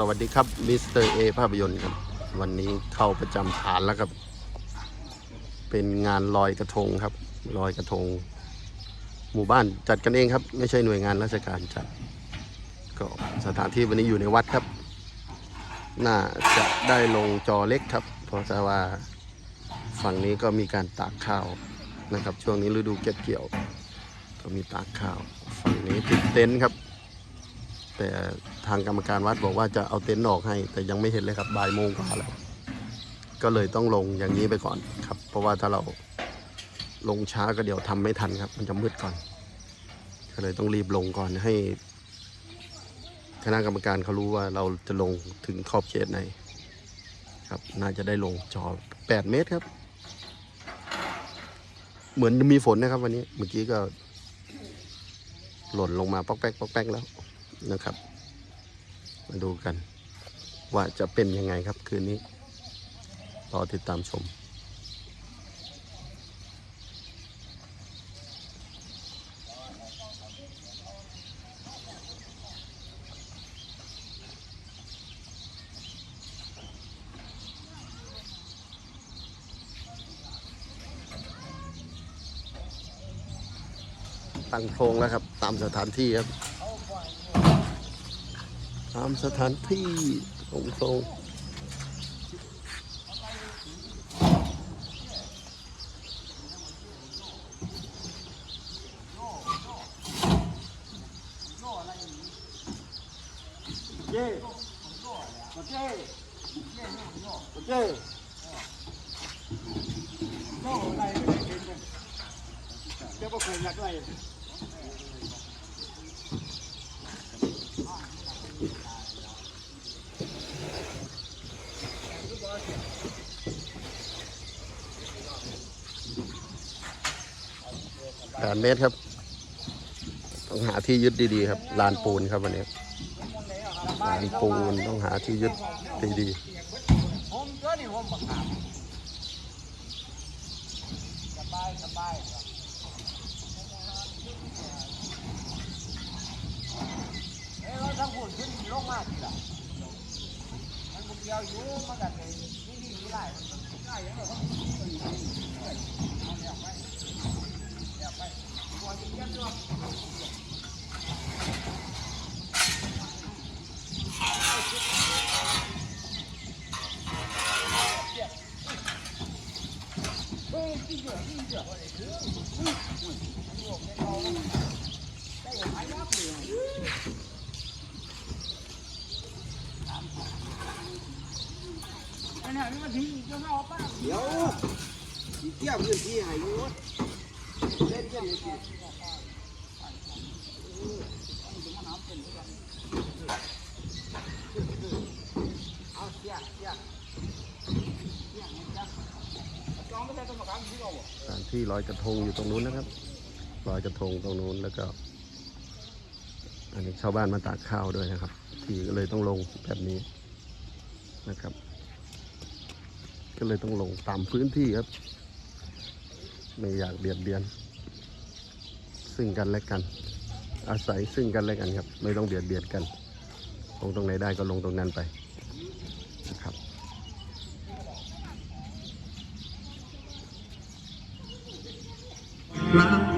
สวัสดีครับมิสเตอร์เอภาพยนตร์ครับ วันนี้เข้าประจำฐานแล้วครับ เป็นงานลอยกระทงครับลอยกระทง หมู่บ้านจัดกันเองครับ ไม่ใช่หน่วยงานราชการจัด ก็สถานที่วันนี้อยู่ในวัดครับ น่าจะได้ลงจอเล็กครับ เพราะว่าฝั่งนี้ก็มีการตากข้าวนะครับ ช่วงนี้ฤดูเก็บเกี่ยว ก็มีตากข้าว ฝั่งนี้ติดเต็นท์ครับ แต่ทางกรรมการวัดบอกว่าจะเอาเต็นท์ออกให้ แต่ยังไม่เห็นเลยครับบ่ายโมงกว่าแล้วก็เลยต้องลงอย่างนี้ไปก่อนครับ เพราะว่าถ้าเราลงช้าก็เดี๋ยวทำไม่ทันครับ มันจะมืดก่อน ก็เลยต้องรีบลงก่อนให้ คณะกรรมการเขารู้ว่าเราจะลงถึงขอบเขตไหนครับ น่าจะได้ลงจอ 8 เมตรครับ เหมือนมีฝนนะครับวันนี้ เมื่อกี้ก็หล่นลงมาปอกแป๊กปอกแป๊กแล้ว นะครับ มาดูกัน ว่าจะเป็นยังไงครับคืนนี้รอติดตามชม ตั้งโพรงแล้วครับ ตามสถานที่ครับามสถานที่โพรงโพรงแปดเสามเมตรครับ ต้องหาที่ยึดดีๆครับ ลานปูนครับวันนี้ ลานปูนต้องหาที่ยึดดีผมก็นี่ผมบังคับสบายสบายเอ้ยเราทั้งพูดขึ้นลงมาทีละมันบุกเดียวอยู่มันกัน เลยนี่นี่นี่ไรมันไรอย่างเงี้ยเขาเอาเนี่ยไปเนี่ยไปก่อนจะเยี่ยมด้วย อันนี้มันทิ้งจะเอาป้า เดี๋ยวสิเที่ยวพื้นที่ให้อยู่เล่นกันอยู่สิ เอาเสียเสียเสียมันจะจองไม่ได้ต้องมาการที่เราบ่ ๆ สถานที่ลอยกระทงอยู่ตรงนู้นนะครับลอยกระทงตรงนู้นแล้วก็ อันนี้ชาวบ้านมาตากข้าวด้วยนะครับ ที่ก็เลยต้องลงแบบนี้นะครับ ก็เลยต้องลงตามพื้นที่ครับ ไม่อยากเบียดเบียน ซึ่งกันและกัน อาศัยซึ่งกันและกันครับ ไม่ต้องเบียดเบียดกัน ลงตรงไหนได้ก็ลงตรงนั้นไปนะครับรัก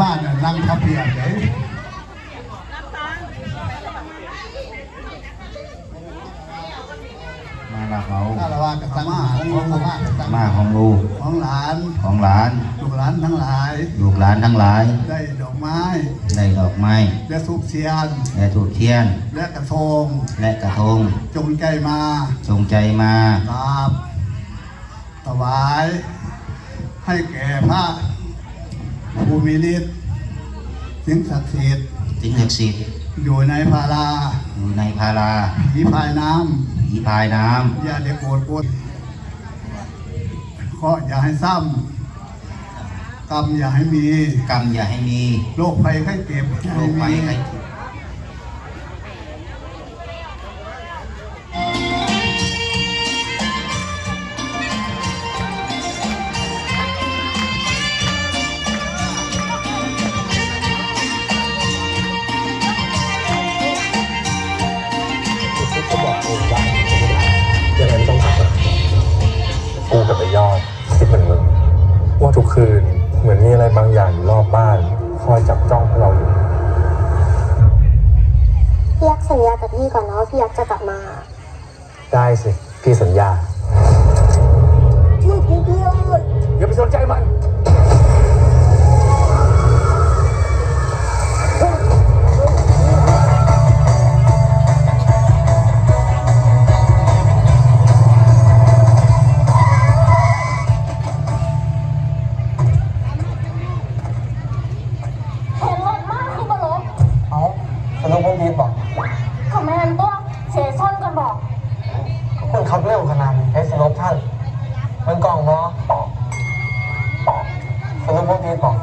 บ้านน่ะนั่งทับเพียบเลยมาละเขาถ้าเราว่ากับสังหารของเขาว่ากับสังมาของลูกของหลานของหลาน ลูกหลานทั้งหลาย ลูกหลานทั้งหลาย ได้ดอกไม้ได้ดอกไม้และสุกเสียนและถูกเทียน และกระทงและกระทง จงใจมาจงใจมากราบถวาย ให้แก่พระ ภูมิฤทธิ์สิ่งศักดิ์สิทธิ์สิ่งศักดิ์สิทธิ์อยู่ในภาราอยู่ในพาราผีพายน้ผีพายน้ำอย่าได้โกรธโกรธเคราะห์อย่าให้ซ้ำกรรมอย่าให้มีำกรรมอย่าให้มี โรคภัยไข้เจ็บอย่าโรให้คภัยมีไข้เจ็บ กูกับไอ้ยอดคิดเหมือนมึงว่าทุกคืนเหมือนมีอะไรบางอย่างอยู่รอบบ้าน คอยจับจ้องพวกเราอยู่พี่ยักษ์สัญญากับพี่ก่อนนะว่าพี่ยักษ์จะกลับมา ได้สิ พี่สัญญา อย่าไปสนใจมัน ขับเร็วขนาดนี้ให้สนุกท่านมันกล่องเนาะสรุปว่าพีทบอก